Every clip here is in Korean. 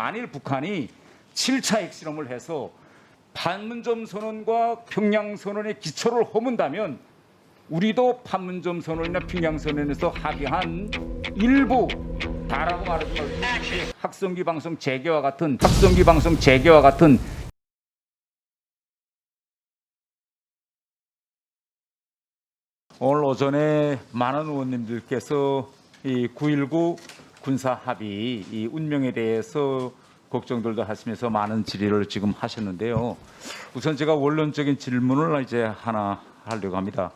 만일 북한이 7차 핵실험을 해서 판문점 선언과 평양 선언의 기초를 허문다면 우리도 판문점 선언이나 평양 선언에서 합의한 일부 다라고 말하지만 학성기 방송 재개와 같은 학성기 방송 재개와 같은 오늘 오전에 많은 의원님들께서 이 9.19 군사 합의 이 운명에 대해서 걱정들도 하시면서 많은 질의를 지금 하셨는데요. 우선 제가 원론적인 질문을 이제 하나 하려고 합니다.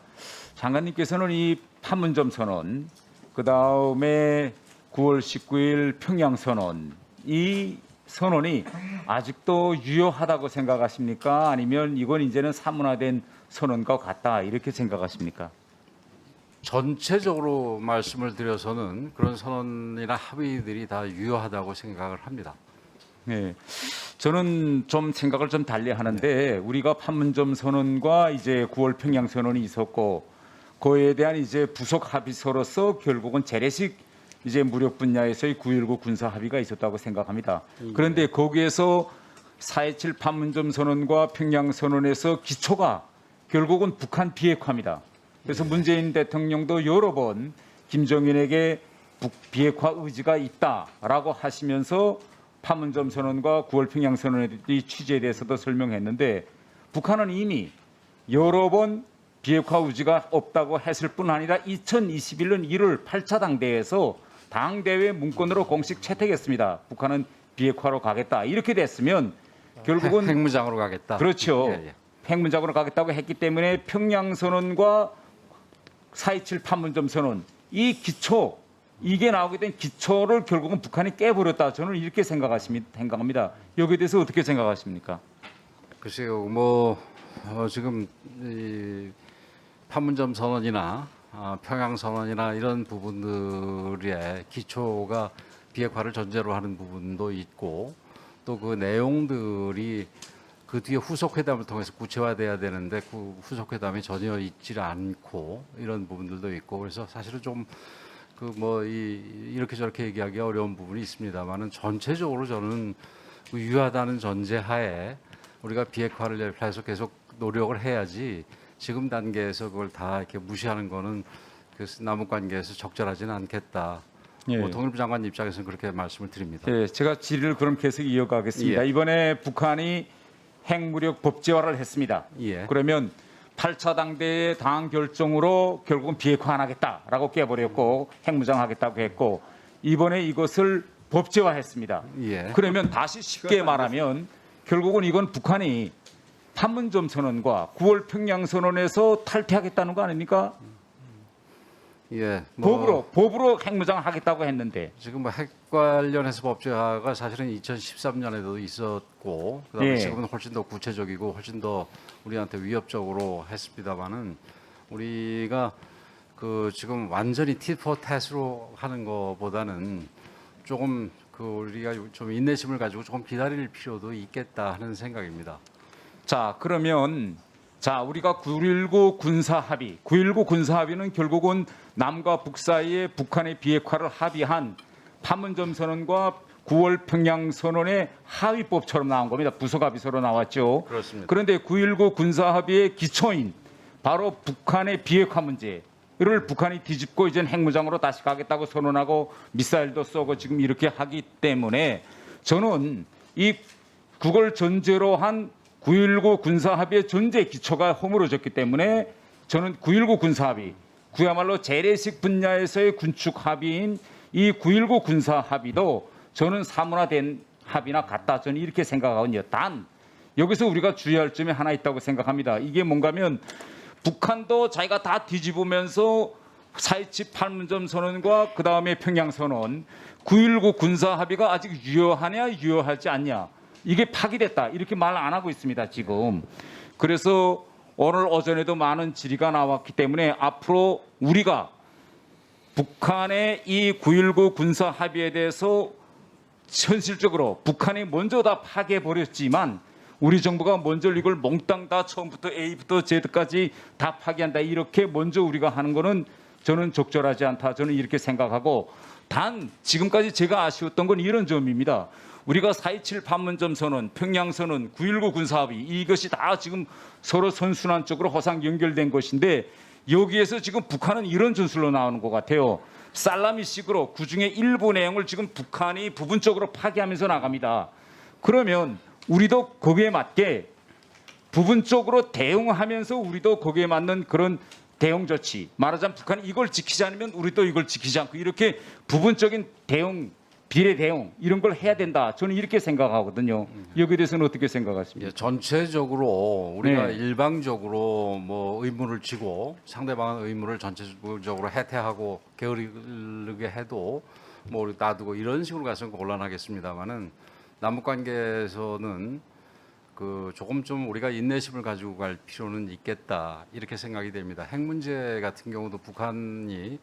장관님께서는 이 판문점 선언, 그 다음에 9월 19일 평양 선언, 이 선언이 아직도 유효하다고 생각하십니까? 아니면 이건 이제는 사문화된 선언과 같다 이렇게 생각하십니까? 전체적으로 말씀을 드려서는 그런 선언이나 합의들이 다 유효하다고 생각을 합니다. 네. 저는 좀 생각을 좀 달리 하는데 우리가 판문점 선언과 이제 9월 평양 선언이 있었고 그에 대한 이제 부속 합의서로서 결국은 재래식 이제 무력 분야에서의 9.19 군사 합의가 있었다고 생각합니다. 그런데 거기에서 4.27 판문점 선언과 평양 선언에서 기초가 결국은 북한 비핵화입니다. 그래서 문재인 대통령도 여러 번 김정은에게 북 비핵화 의지가 있다라고 하시면서 판문점 선언과 9월 평양 선언의 취지에 대해서도 설명했는데 북한은 이미 여러 번 비핵화 의지가 없다고 했을 뿐 아니라 2021년 1월 8차 당대에서 당대회 문건으로 공식 채택했습니다. 북한은 비핵화로 가겠다. 이렇게 됐으면 결국은 핵- 핵무장으로 가겠다. 그렇죠. 예, 예. 핵문장으로 가겠다고 했기 때문에 평양 선언과 4.27 판문점 선언 이 기초 이게 나오게 된 기초를 결국은 북한이 깨버렸다. 저는 이렇게. 생각합니다. 여기에 대해서 어떻게 생각하십니까? 글쎄요, 뭐 어, 지금 이 판문점 선언이나 아, 평양 선언이나 이런 부분들의 기초가 비핵화를 전제로 하는 부분도 있고 또 그 내용들이 그 뒤에 후속 회담을 통해서 구체화돼야 되는데 그 후속 회담이 전혀 있지 않고 이런 부분들도 있고 그래서 사실은 좀 그 뭐 이렇게 저렇게 얘기하기 어려운 부분이 있습니다만은 전체적으로 저는 그 유효하다는 전제하에 우리가 비핵화를 위해서 계속 노력을 해야지 지금 단계에서 그걸 다 이렇게 무시하는 거는 그 남북 관계에서 적절하지는 않겠다. 예. 뭐 통일부 장관 입장에서는 그렇게 말씀을 드립니다. 예, 제가 질의를 그럼 계속 이어가겠습니다. 예. 이번에 북한이 핵무력 법제화를 했습니다. 예. 그러면 8차 당대의 당 결정으로 결국은 비핵화 안 하겠다라고 깨버렸고 핵무장하겠다고 했고 이번에 이것을 법제화했습니다. 예. 그러면 다시 쉽게 말하면 결국은 이건 북한이 판문점 선언과 9월 평양 선언에서 탈퇴하겠다는 거 아닙니까? 예. 뭐 법으로 법으로 핵무장 하겠다고 했는데 지금 뭐 핵 관련해서 법제화가 사실은 2013년에도 있었고 그다음에 예. 지금은 훨씬 더 구체적이고 훨씬 더 우리한테 위협적으로 했습니다만은 우리가 그 지금 완전히 tit-for tat으로 하는 것보다는 조금 그 우리가 좀 인내심을 가지고 조금 기다릴 필요도 있겠다 하는 생각입니다. 자 그러면 자 우리가 9.19 군사 합의 9.19 군사 합의는 결국은 남과 북 사이에 북한의 비핵화를 합의한 판문점 선언과 9월 평양 선언의 합의법처럼 나온 겁니다. 부속 합의서로 나왔죠. 그렇습니다. 그런데 9.19 군사 합의의 기초인 바로 북한의 비핵화 문제를 북한이 뒤집고 이제 핵무장으로 다시 가겠다고 선언하고 미사일도 쏘고 지금 이렇게 하기 때문에 저는 이 그걸 전제로 한 9.19 군사 합의의 전제 기초가 허물어졌기 때문에 저는 9.19 군사 합의 그야말로 재래식 분야에서의 군축 합의인 이 9.19 군사 합의도 저는 사문화된 합의나 같다 저는 이렇게 생각하거든요. 단 여기서 우리가 주의할 점이 하나 있다고 생각합니다. 이게 뭔가면 북한도 자기가 다 뒤집으면서 4.27 판문점 선언과 그 다음에 평양 선언, 9.19 군사 합의가 아직 유효하냐 유효하지 않냐 이게 파기됐다 이렇게 말 안 하고 있습니다 지금. 그래서 오늘 오전에도 많은 질의가 나왔기 때문에 앞으로 우리가 북한의 이 9.19 군사 합의에 대해서 현실적으로 북한이 먼저 다 파괴해 버렸지만 우리 정부가 먼저 이걸 몽땅 다 처음부터 A부터 Z까지 다 파괴한다 이렇게 먼저 우리가 하는 거는 저는 적절하지 않다 저는 이렇게 생각하고 단 지금까지 제가 아쉬웠던 건 이런 점입니다. 우리가 4.27 판문점 선언, 평양 선언, 9.19 군사합의 이것이 다 지금 서로 선순환적으로 허상 연결된 것인데 여기에서 지금 북한은 이런 전술로 나오는 것 같아요. 살라미식으로 그 중에 일부 내용을 지금 북한이 부분적으로 파기하면서 나갑니다. 그러면 우리도 거기에 맞게 부분적으로 대응하면서 우리도 거기에 맞는 그런 대응 조치 말하자면 북한이 이걸 지키지 않으면 우리도 이걸 지키지 않고 이렇게 부분적인 대응 비례 대응 이런 걸 해야 된다 저는 이렇게 생각하거든요 여기에 대해서는 어떻게 생각하십니까? 예, 전체적으로 우리가 네. 일방적으로 뭐 의무를 지고 상대방의 의무를 전체적으로 해태하고 게으르게 해도 뭐 우리 놔두고 이런 식으로 가서는 곤란하겠습니다만은 남북 관계에서는 그 조금 좀 우리가 인내심을 가지고 갈 필요는 있겠다 이렇게 생각이 됩니다. 핵 문제 같은 경우도 북한이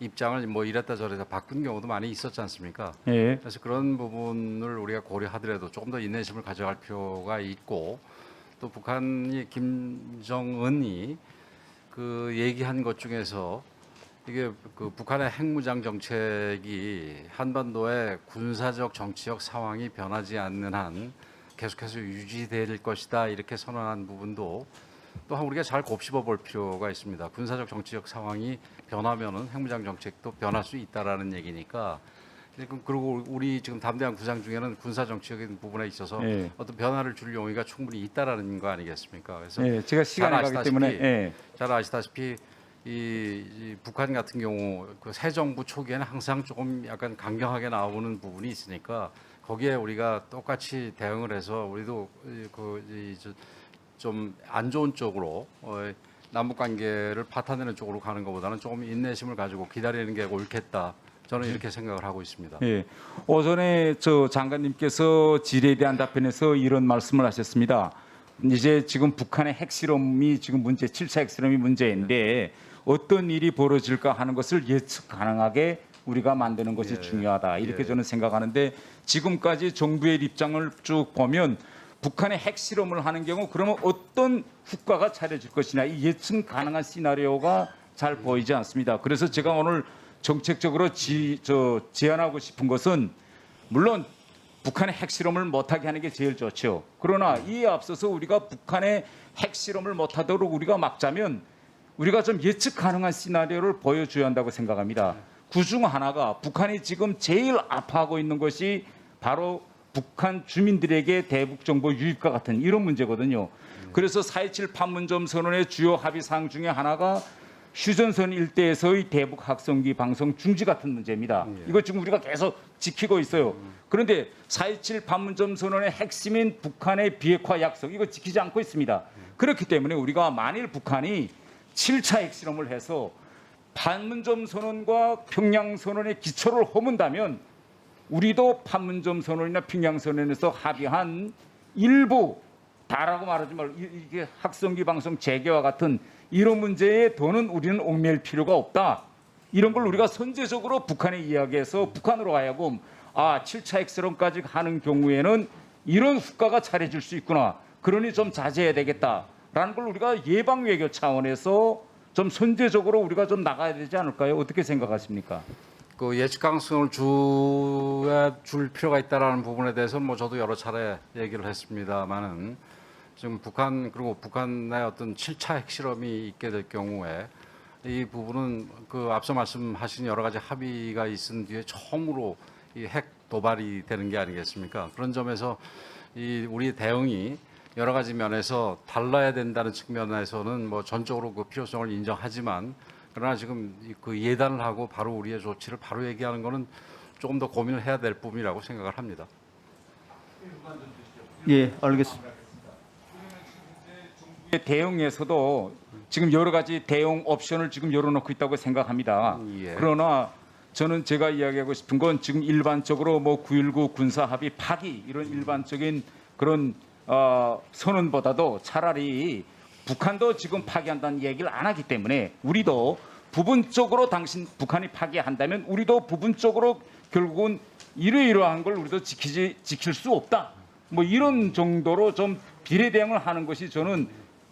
입장을 뭐 이랬다 저랬다 바꾼 경우도 많이 있었지 않습니까? 예. 그래서 그런 부분을 우리가 고려하더라도 조금 더 인내심을 가져갈 필요가 있고 또 북한이 김정은이 그 얘기한 것 중에서 이게 그 북한의 핵무장 정책이 한반도의 군사적 정치적 상황이 변하지 않는 한 계속해서 유지될 것이다 이렇게 선언한 부분도 또한 우리가 잘 곱씹어 볼 필요가 있습니다. 군사적 정치적 상황이 변하면은 핵무장 정책도 변할 수 있다라는 얘기니까 지금 그리고 우리 지금 담대한 구상 중에는 군사 정치적인 부분에 있어서 예. 어떤 변화를 줄 용의가 충분히 있다라는 거 아니겠습니까? 그래서 예, 제가 시간이 가기 아시다시피- 때문에 예. 잘 아시다시피 이, 이 북한 같은 경우 그 새 정부 초기에는 항상 조금 약간 강경하게 나오는 부분이 있으니까 거기에 우리가 똑같이 대응을 해서 우리도 그 좀 안 좋은 쪽으로 어, 남북 관계를 파탄내는 쪽으로 가는 것보다는 조금 인내심을 가지고 기다리는 게 옳겠다. 저는 이렇게 생각을 하고 있습니다. 예. 오전에 저 장관님께서 질의에 대한 답변에서 이런 말씀을 하셨습니다. 이제 지금 북한의 핵실험이 지금 문제, 7차 핵실험이 문제인데 어떤 일이 벌어질까 하는 것을 예측 가능하게 우리가 만드는 것이 예. 중요하다. 이렇게 예. 저는 생각하는데 지금까지 정부의 입장을 쭉 보면 북한의 핵실험을 하는 경우 그러면 어떤 후과가 차려질 것이냐 이 예측 가능한 시나리오가 잘 보이지 않습니다. 그래서 제가 오늘 정책적으로 지, 저, 제안하고 싶은 것은 물론 북한의 핵실험을 못하게 하는 게 제일 좋죠. 그러나 이에 앞서서 우리가 북한의 핵실험을 못하도록 우리가 막자면 우리가 좀 예측 가능한 시나리오를 보여줘야 한다고 생각합니다. 그중 하나가 북한이 지금 제일 아파하고 있는 것이 바로 북한 주민들에게 대북 정보 유입과 같은 이런 문제거든요. 그래서 4.27 판문점 선언의 주요 합의 사항 중에 하나가 휴전선 일대에서의 대북 학성기 방송 중지 같은 문제입니다. 이거 지금 우리가 계속 지키고 있어요. 그런데 4.27 판문점 선언의 핵심인 북한의 비핵화 약속 이거 지키지 않고 있습니다. 그렇기 때문에 우리가 만일 북한이 7차 핵실험을 해서 판문점 선언과 평양 선언의 기초를 허문다면 우리도 판문점 선언이나 평양 선언에서 합의한 일부 다라고 말하지 말고 이- 이게 학성기 방송 재개와 같은 이런 문제에 더는 우리는 얽매일 필요가 없다. 이런 걸 우리가 선제적으로 북한에 이야기해서 북한으로 하여금 아 7차 핵실험까지 하는 경우에는 이런 후과가 차려질 수 있구나. 그러니 좀 자제해야 되겠다라는 걸 우리가 예방 외교 차원에서 좀 선제적으로 우리가 좀 나가야 되지 않을까요? 어떻게 생각하십니까? 그 예측 가능성을 주, 줄 필요가 있다라는 부분에 대해서는 뭐 저도 여러 차례 얘기를 했습니다만은 지금 북한 그리고 북한의 어떤 7차 핵실험이 있게 될 경우에 이 부분은 그 앞서 말씀하신 여러 가지 합의가 있은 뒤에 처음으로 이 핵 도발이 되는 게 아니겠습니까? 그런 점에서 이 우리 대응이 여러 가지 면에서 달라야 된다는 측면에서는 뭐 전적으로 그 필요성을 인정하지만 그러나 지금 이그 예단을 하고 바로 우리의 조치를 바로 얘기하는 거는 조금 더 고민을 해야 될 부분이라고 생각을 합니다. 예, 알겠습니다. 대응에서도 지금 여러 가지 대응 옵션을 지금 열어놓고 있다고 생각합니다. 예. 그러나 저는 제가 이야기하고 싶은 건 지금 일반적으로 뭐 9.19 군사 합의 파기 이런 일반적인 그런 어, 선언보다도 차라리 북한도 지금 파기한다는 얘기를 안 하기 때문에 우리도 부분적으로 당신 북한이 파기한다면 우리도 부분적으로 결국은 이러이러한 걸 우리도 지키지 지킬 수 없다. 뭐 이런 정도로 좀 비례 대응을 하는 것이 저는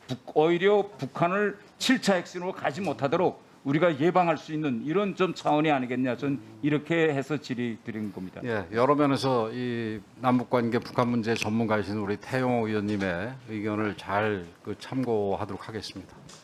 북- 오히려 북한을 7차 핵심으로 가지 못하도록 우리가 예방할 수 있는 이런 좀 차원이 아니겠냐. 전 이렇게 해서 질의 드린 겁니다. 예, 여러 면에서 이 남북 관계 북한 문제 전문가이신 우리 태용호 의원님의 의견을 잘 그 참고하도록 하겠습니다.